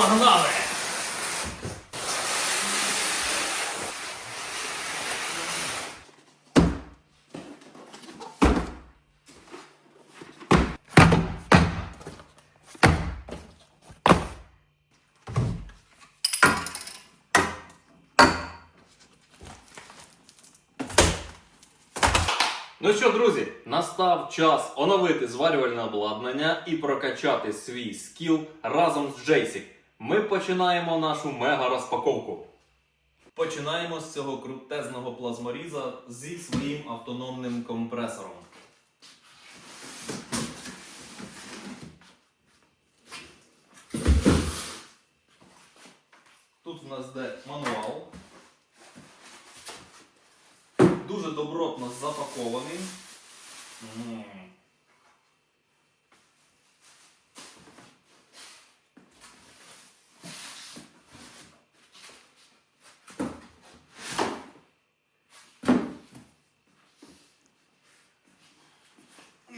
Погнали! Ну що, друзі, настав час оновити зварювальне обладнання і прокачати свій скіл разом з Джейсік. Ми починаємо нашу мега розпаковку. Починаємо з цього крутезного плазморіза зі своїм автономним компресором. Тут в нас йде мануал. Дуже добротно запакований. М.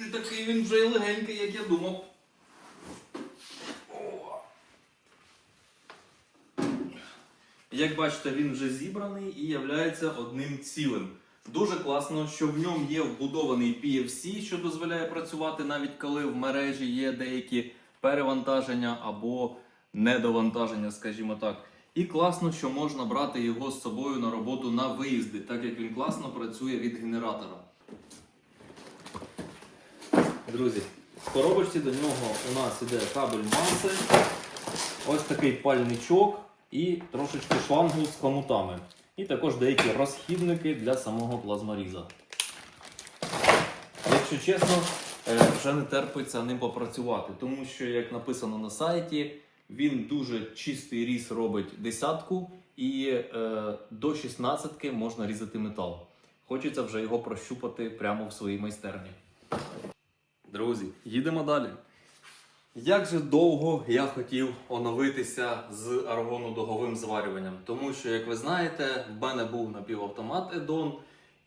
Не такий він вже й легенький, як я думав. Як бачите, він вже зібраний і являється одним цілим. Дуже класно, що в ньому є вбудований PFC, що дозволяє працювати навіть коли в мережі є деякі перевантаження або недовантаження, скажімо так. І класно, що можна брати його з собою на роботу на виїзди, так як він класно працює від генератора. Друзі, в коробочці до нього у нас іде кабель маси, ось такий пальничок і трошечки шлангу з хомутами. І також деякі розхідники для самого плазморіза. Якщо чесно, е, вже не терпиться ним попрацювати, тому що, як написано на сайті, він дуже чистий різ робить десятку і е, до 16 можна різати метал. Хочеться вже його прощупати прямо в своїй майстерні. Друзі, їдемо далі. Як же довго я хотів оновитися з аргонодуговим зварюванням, тому що, як ви знаєте, в мене був напівавтомат Едон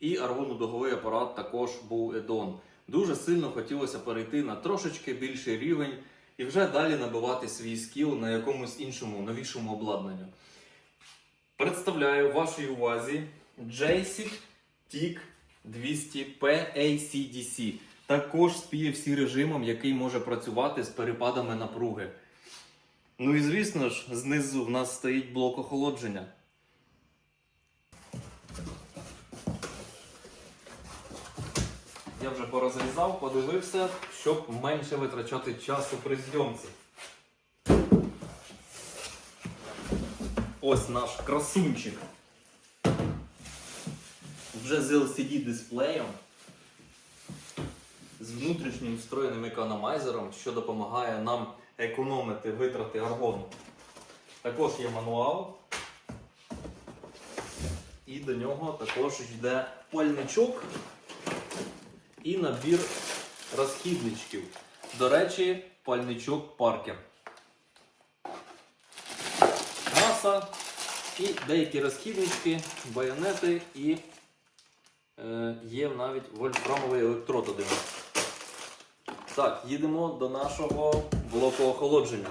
і аргонодуговий апарат також був Едон. Дуже сильно хотілося перейти на трошечки більший рівень і вже далі набивати свій скіл на якомусь іншому новішому обладнанню. Представляю вашій увазі JSIC TIC 200 PACDC. Також з PFC режимом, який може працювати з перепадами напруги. Ну і звісно ж, знизу в нас стоїть блок охолодження. Я вже порозрізав, подивився, щоб менше витрачати часу при зйомці. Ось наш красунчик. Вже з LCD дисплеєм з внутрішнім встроєним економайзером, що допомагає нам економити витрати аргону. Також є мануал. І до нього також йде пальничок і набір розхідничків. До речі, пальничок паркер. Маса і деякі розхіднички, байонети і е, є навіть вольфрамовий електрод один. Так, їдемо до нашого блоку охолодження.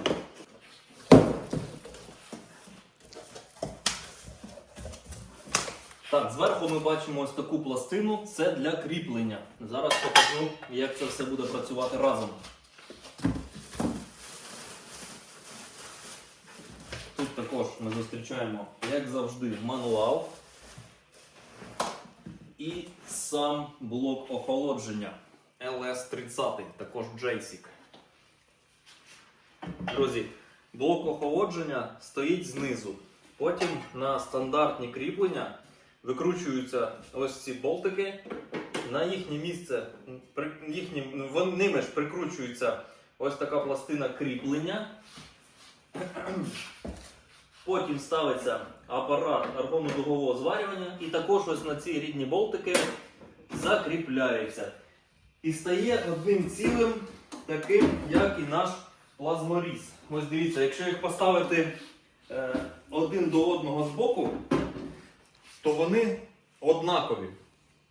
Так, зверху ми бачимо ось таку пластину, це для кріплення. Зараз покажу, як це все буде працювати разом. Тут також ми зустрічаємо, як завжди, мануал і сам блок охолодження. LS30, також JSIC. Друзі, блок охолодження стоїть знизу. Потім на стандартні кріплення викручуються ось ці болтики. На їхнє місце їхнім, ними ж прикручується ось така пластина кріплення. Потім ставиться апарат аргонодугового зварювання і також ось на ці рідні болтики закріпляється. І стає одним цілим, таким, як і наш плазморіз. Ось дивіться, якщо їх поставити е, один до одного збоку, то вони однакові.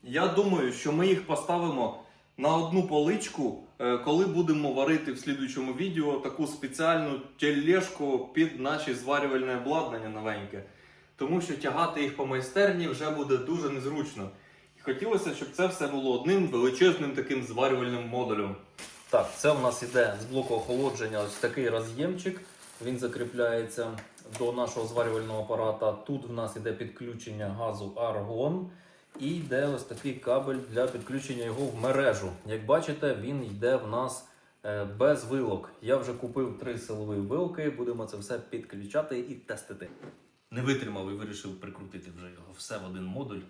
Я думаю, що ми їх поставимо на одну поличку, е, коли будемо варити в слідуючому відео таку спеціальну тележку під наші зварювальне обладнання новеньке. Тому що тягати їх по майстерні вже буде дуже незручно. Хотілося, щоб це все було одним величезним таким зварювальним модулем. Так, це у нас іде з блоку охолодження ось такий роз'ємчик. Він закріпляється до нашого зварювального апарата. Тут в нас іде підключення газу аргон. І йде ось такий кабель для підключення його в мережу. Як бачите, він йде в нас е, без вилок. Я вже купив три силові вилки, будемо це все підключати і тестити. Не витримав і вирішив прикрутити вже його все в один модуль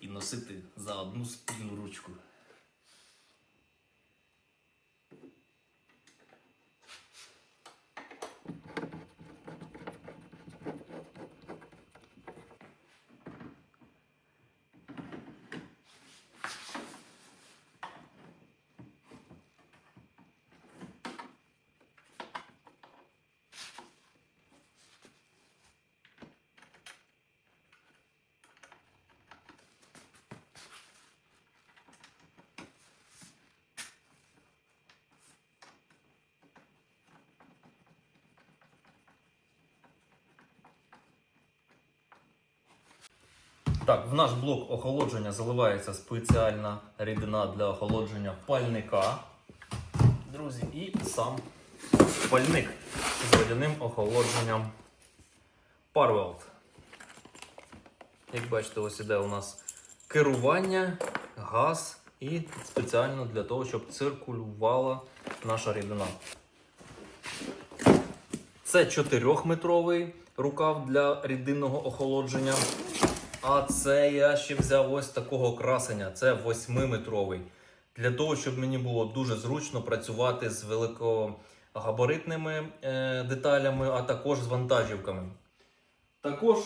і носити за одну спільну ручку. Так, в наш блок охолодження заливається спеціальна рідина для охолодження пальника. Друзі, і сам пальник з водяним охолодженням Parwelt. Як бачите, ось іде у нас керування, газ і спеціально для того, щоб циркулювала наша рідина. Це 4-метровий рукав для рідинного охолодження. А це я ще взяв ось такого красення. Це 8-метровий. Для того, щоб мені було дуже зручно працювати з великогабаритними е, деталями, а також з вантажівками. Також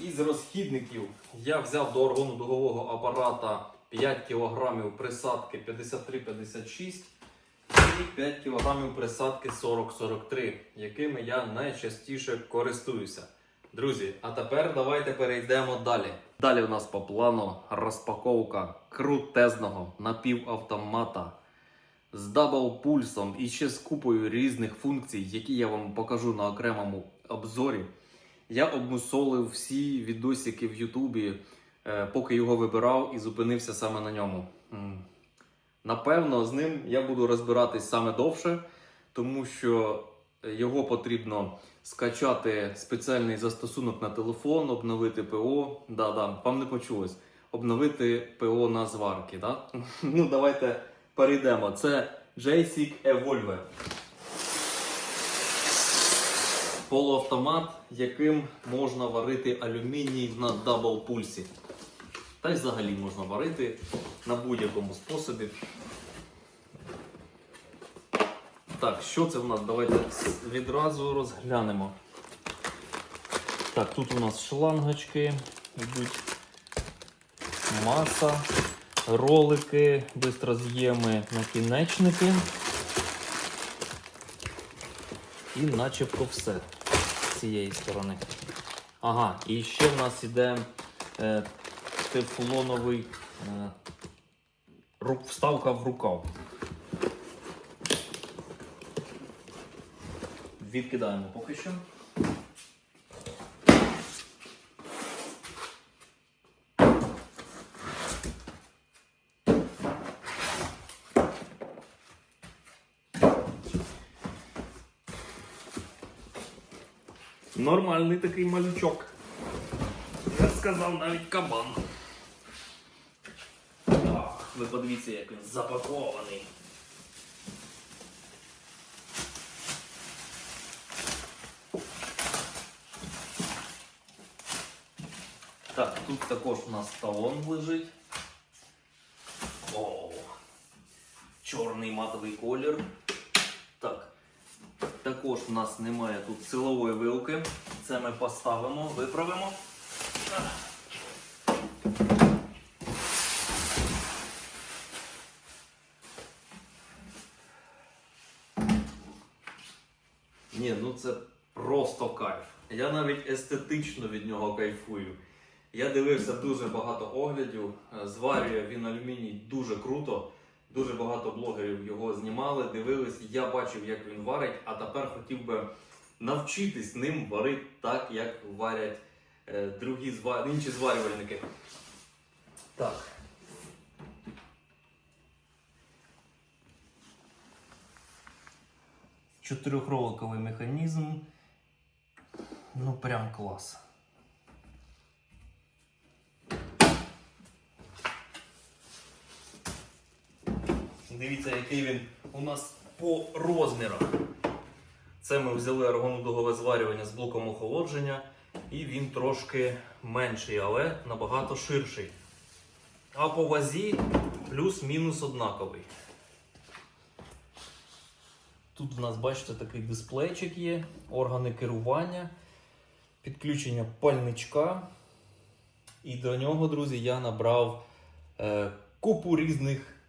із розхідників я взяв до органу дугового апарата 5 кг присадки 53-56 і 5 кг присадки 40-43, якими я найчастіше користуюся. Друзі, а тепер давайте перейдемо далі. Далі у нас по плану розпаковка крутезного напівавтомата з дабл-пульсом і ще з купою різних функцій, які я вам покажу на окремому обзорі. Я обмусолив всі відосики в Ютубі, е, поки його вибирав і зупинився саме на ньому. Напевно, з ним я буду розбиратись саме довше, тому що його потрібно скачати спеціальний застосунок на телефон, обновити ПО. Да-да, вам не почулось. Обновити ПО на зварки. Да? Ну, давайте перейдемо. Це JSIC Evolve. Полуавтомат, яким можна варити алюміній на дабл пульсі. Та й взагалі можна варити на будь-якому способі. Так, що це в нас? Давайте відразу розглянемо. Так, тут у нас шлангочки, йдуть маса, ролики, бистроз'єми, накінечники. І начебто все з цієї сторони. Ага, і ще в нас іде е, тефлоновий е, вставка в рукав. Відкидаємо поки що. Нормальний такий малючок. Я б сказав навіть кабан. Ах, ви подивіться, як він запакований. Так, тут також у нас талон лежить. О, чорний матовий колір. Так. Також у нас немає тут силової вилки. Це ми поставимо, виправимо. Ні, ну це просто кайф. Я навіть естетично від нього кайфую. Я дивився дуже багато оглядів. Е, Зварює він алюміній дуже круто. Дуже багато блогерів його знімали, дивились. Я бачив, як він варить, а тепер хотів би навчитись ним варити так, як варять е, другі зва... інші зварювальники. Так. Чотирьохроликовий механізм. Ну, прям клас. Дивіться, який він у нас по розмірах. Це ми взяли аргонудогове зварювання з блоком охолодження, і він трошки менший, але набагато ширший. А по вазі плюс-мінус однаковий. Тут в нас, бачите, такий дисплейчик є, органи керування, підключення пальничка. І до нього, друзі, я набрав е, купу різних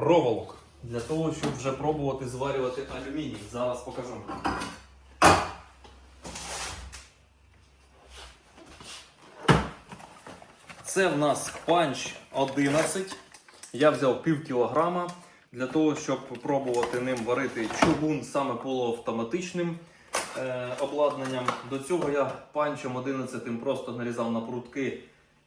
проволок для того, щоб вже пробувати зварювати алюміній. Зараз покажу. Це в нас панч 11. Я взяв пів кілограма для того, щоб пробувати ним варити чугун саме полуавтоматичним е, обладнанням. До цього я панчем 11 просто нарізав на прутки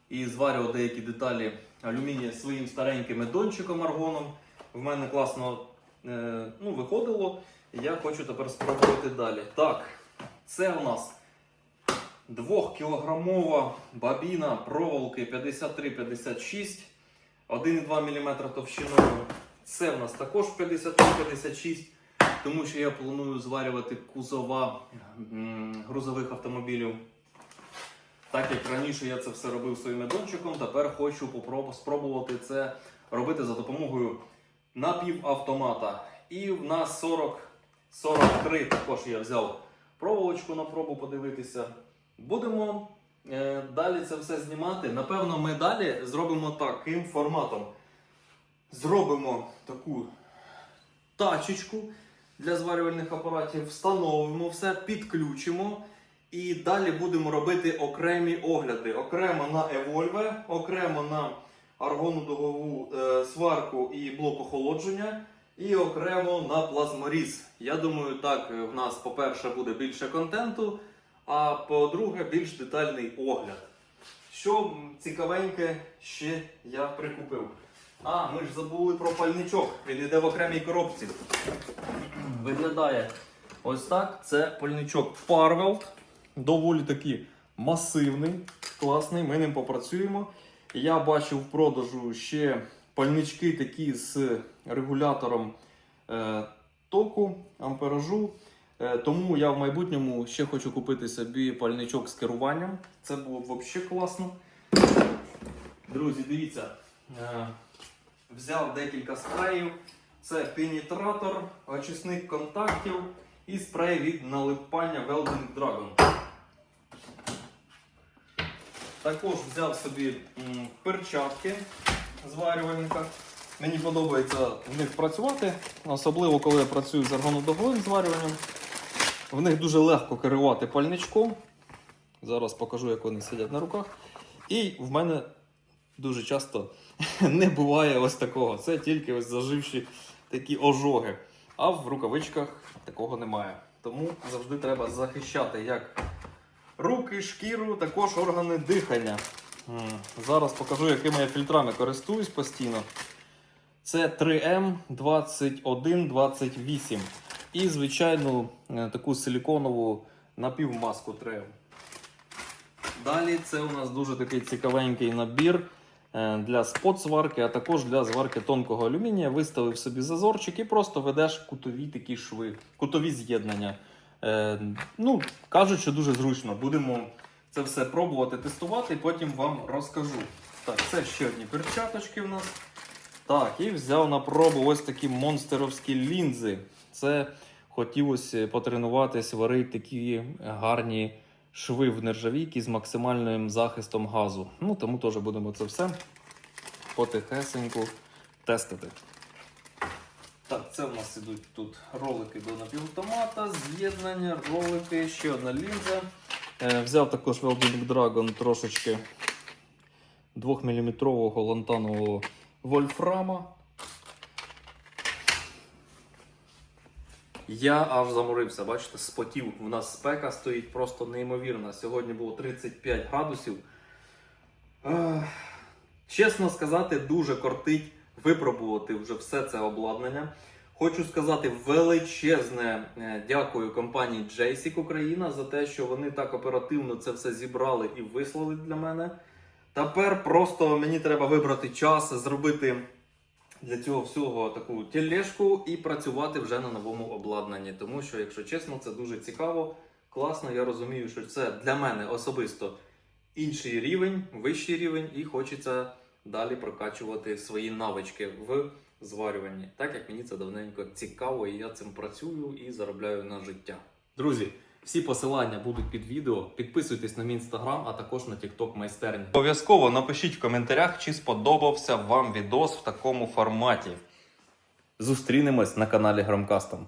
і зварював деякі деталі алюмінія своїм стареньким дончиком аргоном. В мене класно е, ну, виходило. Я хочу тепер спробувати далі. Так, це у нас 2-кілограмова бабіна проволоки 53-56, 1,2 мм товщиною. Це у нас також 53-56, тому що я планую зварювати кузова грузових автомобілів. Так як раніше я це все робив своїм дончиком, тепер хочу спробувати це робити за допомогою напівавтомата. І в нас 40, 43 також я взяв проволочку на пробу подивитися. Будемо е, далі це все знімати. Напевно, ми далі зробимо таким форматом. Зробимо таку тачечку для зварювальних апаратів, встановимо все, підключимо. І далі будемо робити окремі огляди. Окремо на Evolve, окремо на аргонодугову е, сварку і блок охолодження, і окремо на плазморіз. Я думаю, так е, в нас, по-перше, буде більше контенту, а по-друге, більш детальний огляд. Що цікавеньке ще я прикупив. А, ми ж забули про пальничок. Він йде в окремій коробці. Виглядає ось так. Це пальничок Parwell. Доволі таки масивний, класний. Ми ним попрацюємо. Я бачив в продажу ще пальнички такі з регулятором е, току, амперажу. Е, тому я в майбутньому ще хочу купити собі пальничок з керуванням. Це було б взагалі класно. Друзі, дивіться. Е, взяв декілька спреїв. Це пенетратор, очисник контактів і спрей від налипання Welding Dragon. Також взяв собі перчатки зварювальника. Мені подобається в них працювати, особливо коли я працюю з аргонодоговим зварюванням. В них дуже легко керувати пальничком. Зараз покажу, як вони сидять на руках. І в мене дуже часто не буває ось такого. Це тільки ось заживші такі ожоги. А в рукавичках такого немає. Тому завжди треба захищати як руки, шкіру, також органи дихання. Зараз покажу, якими я фільтрами користуюсь постійно. Це 3М 2128. І звичайну е, таку силіконову напівмаску 3М. Далі це у нас дуже такий цікавенький набір е, для спот-сварки, а також для зварки тонкого алюмінія. Виставив собі зазорчик і просто ведеш кутові такі шви, кутові з'єднання. Е, ну, кажуть, що дуже зручно. Будемо це все пробувати, тестувати, і потім вам розкажу. Так, це ще одні перчаточки в нас. Так, і взяв на пробу ось такі монстеровські лінзи. Це хотілося потренуватись, варити такі гарні шви в нержавійки з максимальним захистом газу. Ну, тому теж будемо це все потихесеньку тестити. Це в нас ідуть тут ролики до напівавтомата, з'єднання, ролики, ще одна лінза. Е, взяв також Welding Dragon трошечки 2-мм лантанового вольфрама. Я аж заморився, бачите, спотів. У нас спека стоїть просто неймовірна. Сьогодні було 35 градусів. Ех, Чесно сказати, дуже кортить випробувати вже все це обладнання. Хочу сказати величезне е, дякую компанії JSIC Україна за те, що вони так оперативно це все зібрали і вислали для мене. Тепер просто мені треба вибрати час, зробити для цього всього таку тележку і працювати вже на новому обладнанні. Тому що, якщо чесно, це дуже цікаво, класно. Я розумію, що це для мене особисто інший рівень, вищий рівень, і хочеться далі прокачувати свої навички в зварюванні, так як мені це давненько цікаво, і я цим працюю і заробляю на життя. Друзі, всі посилання будуть під відео. Підписуйтесь на мій інстаграм, а також на тікток майстерні. Обов'язково напишіть в коментарях, чи сподобався вам відос в такому форматі. Зустрінемось на каналі Громкастом.